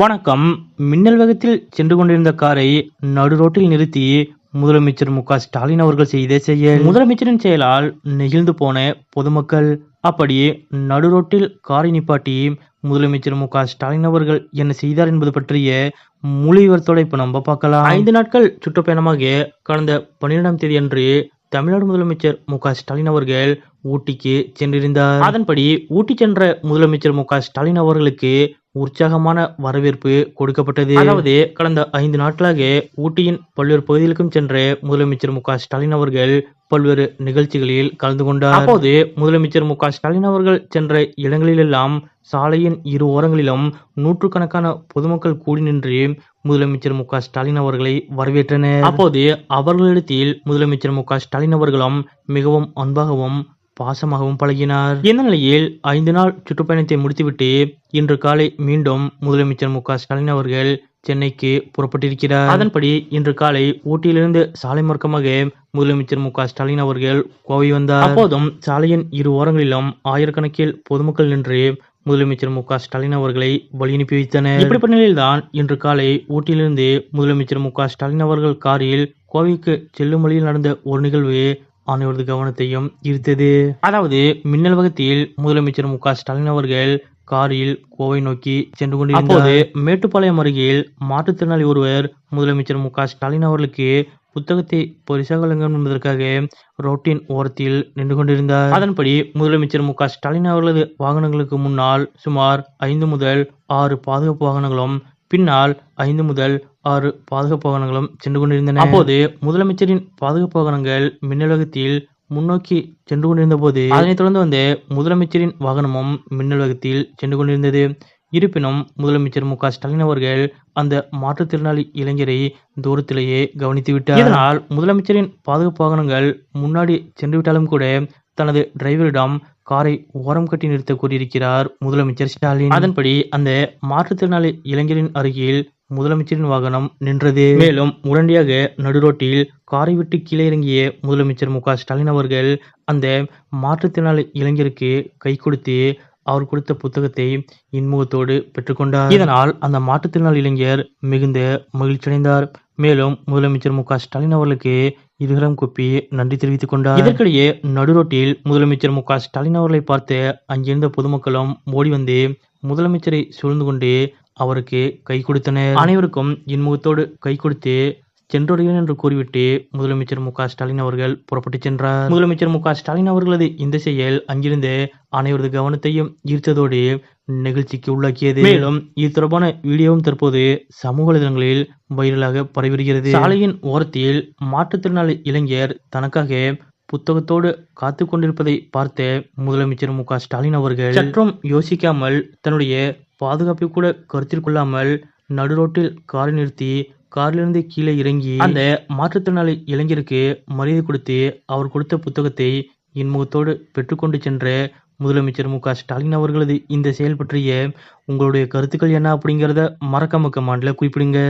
வணக்கம். மின்னல் வேகத்தில் சென்று கொண்டிருந்த காரை நடு ரோட்டில் நிறுத்தி முதலமைச்சர் மு ஸ்டாலின் அவர்கள் செய்த செயல். முதலமைச்சரின் செயலால் நெகிழ்ந்து போன பொதுமக்கள் அப்படி நடு ரோட்டில் காரை நிப்பாட்டி முதலமைச்சர் மு ஸ்டாலின் அவர்கள் என்ன செய்தார் என்பது பற்றிய முழு விவரத்தோட இப்ப நம்ம பார்க்கலாம். ஐந்து நாட்கள் சுற்றுப்பயணமாக கடந்த பன்னிரெண்டாம் தேதி அன்று தமிழ்நாடு முதலமைச்சர் மு ஸ்டாலின் அவர்கள் ஊட்டிக்கு சென்றிருந்தார். அதன்படி ஊட்டி சென்ற முதலமைச்சர் மு ஸ்டாலின் அவர்களுக்கு உற்சாகமான வரவேற்பு கொடுக்கப்பட்டது. அதாவது கடந்த ஐந்து நாட்களாக ஊட்டியின் பல்வேறு பகுதிகளுக்கும் சென்ற முதலமைச்சர் மு ஸ்டாலின் அவர்கள் பல்வேறு நிகழ்ச்சிகளில் கலந்து கொண்டார். அப்போது முதலமைச்சர் மு ஸ்டாலின் அவர்கள் சென்ற இடங்களிலெல்லாம் சாலையின் இரு ஓரங்களிலும் நூற்றுக்கணக்கான பொதுமக்கள் கூடி நின்று முதலமைச்சர் மு ஸ்டாலின் அவர்களை வரவேற்றனர். அப்போது அவர்களிடத்தில் முதலமைச்சர் மு ஸ்டாலின் அவர்களும் மிகவும் அன்பாகவும் பாசமாகவும் பழகினார். இந்த நிலையில் ஐந்து நாள் சுற்றுப்பயணத்தை முடித்துவிட்டு இன்று காலை மீண்டும் முதலமைச்சர் மு க ஸ்டாலின் அவர்கள் சென்னைக்கு புறப்பட்டிருக்கிறார். அதன்படி இன்று காலை ஊட்டியிலிருந்து சாலை மார்க்கமாக முதலமைச்சர் மு க ஸ்டாலின் அவர்கள் கோவை வந்தார். அப்போதும் சாலையின் இரு ஓரங்களிலும் ஆயிரக்கணக்கில் பொதுமக்கள் நின்று முதலமைச்சர் மு க ஸ்டாலின் அவர்களை வழி அனுப்பி வைத்தனர். இப்படிப்பட்ட நிலையில்தான் இன்று காலை ஊட்டியிலிருந்து முதலமைச்சர் மு க ஸ்டாலின் அவர்கள் காரில் கோவைக்கு செல்லும் வழியில் நடந்த ஒரு நிகழ்வு அனைவரது கவனத்தையும் ஈர்த்தது. அதாவது மின்னல் வகத்தில் முதலமைச்சர் மு ஸ்டாலின் அவர்கள் காரில் கோவை நோக்கி சென்று கொண்டிருந்தார். அப்போது மேட்டுப்பாளையம் அருகில் மாற்றுத்திறனாளி ஒருவர் முதலமைச்சர் மு ஸ்டாலின் அவர்களுக்கு புத்தகத்தை பரிசாக வழங்கும் என்பதற்காக ரோட்டின் ஓரத்தில் நின்று கொண்டிருந்தார். அதன்படி முதலமைச்சர் மு ஸ்டாலின் அவர்களது வாகனங்களுக்கு முன்னால் சுமார் ஐந்து முதல் ஆறு பாதுகாப்பு வாகனங்களும் பின்னால் ஐந்து முதல் ஆறு பாதுகாப்பு வாகனங்களும் சென்று கொண்டிருந்தன. அப்போது முதலமைச்சரின் பாதுகாப்பு வாகனங்கள் மின்னலகத்தில் முன்னோக்கி சென்று கொண்டிருந்த போது அதனைத் தொடர்ந்து வந்த முதலமைச்சரின் வாகனமும் மின்னலகத்தில் சென்று கொண்டிருந்தது. இருப்பினும் முதலமைச்சர் மு க ஸ்டாலின் அவர்கள் அந்த மாற்றுத்திறனாளி இளைஞரை தூரத்திலேயே கவனித்து விட்டார். இதனால் முதலமைச்சரின் பாதுகாப்பு வாகனங்கள் முன்னாடி சென்று விட்டாலும் கூட தனது டிரைவரிடம் காரை ஓரம் கட்டி நிறுத்த கூறியிருக்கிறார் முதலமைச்சர் ஸ்டாலின். அதன்படி அந்த மாற்றுத்திறனாளி இளைஞரின் அருகில் முதலமைச்சரின் வாகனம் நின்றது. மேலும் உடனடியாக நடுரோட்டில் காரை விட்டு கீழே இறங்கிய முதலமைச்சர் மு ஸ்டாலின் அவர்கள் அந்த மாற்றுத்திறனாளி இளைஞருக்கு கை கொடுத்து அவர் கொடுத்த புத்தகத்தை இன்முகத்தோடு பெற்றுக்கொண்டார் இதனால் அந்த மாற்றுத்திறனாளி இளைஞர் மிகுந்த மகிழ்ச்சியடைந்தார். மேலும் முதலமைச்சர் மு ஸ்டாலின் அவர்களுக்கு இதுகளும் குப்பி நன்றி தெரிவித்துக் கொண்டார். இதற்கிடையே நடுரோட்டில் முதலமைச்சர் மு க ஸ்டாலின் அவர்களை பார்த்து அங்கிருந்த பொதுமக்களும் ஓடி வந்து முதலமைச்சரை சூழ்ந்து கொண்டு அவருக்கு கை கொடுத்தனர். அனைவருக்கும் இன்முகத்தோடு கை கொடுத்து சென்றொடையன் என்று கூறிவிட்டு முதலமைச்சர் மு ஸ்டாலின் அவர்கள் புறப்பட்டு சென்றார். முதலமைச்சர் மு ஸ்டாலின் அவர்களது இந்த செயல் அங்கிருந்து அனைவரது கவனத்தையும் ஈர்த்ததோடு நிகழ்ச்சிக்கு உள்ளாக்கியது. மேலும் இது தொடர்பான வீடியோவும் தற்போது சமூக வலைதளங்களில் வைரலாக பரவிவருகிறது சாலையின் ஓரத்தில் மாற்றுத்திறனாளி இளைஞர் தனக்காக புத்தகத்தோடு காத்து கொண்டிருப்பதை பார்த்த முதலமைச்சர் மு ஸ்டாலின் அவர்கள் சற்றும் யோசிக்காமல் தன்னுடைய பாதுகாப்பை கூட கருத்தில் கொள்ளாமல் நடுரோட்டில் காரை நிறுத்தி காரிலிருந்து கீழே இறங்கி அந்த மாற்றுத்திறனாளி இளைஞருக்கு மரியாதை கொடுத்து அவர் கொடுத்த புத்தகத்தை இன்முகத்தோடு பெற்றுக்கொண்டு சென்ற முதலமைச்சர் மு க ஸ்டாலின் அவர்களது இந்த செயல் பற்றிய உங்களுடைய கருத்துக்கள் என்ன அப்படிங்கிறத மறக்காம கமாண்டில் குறிப்பிடுங்க.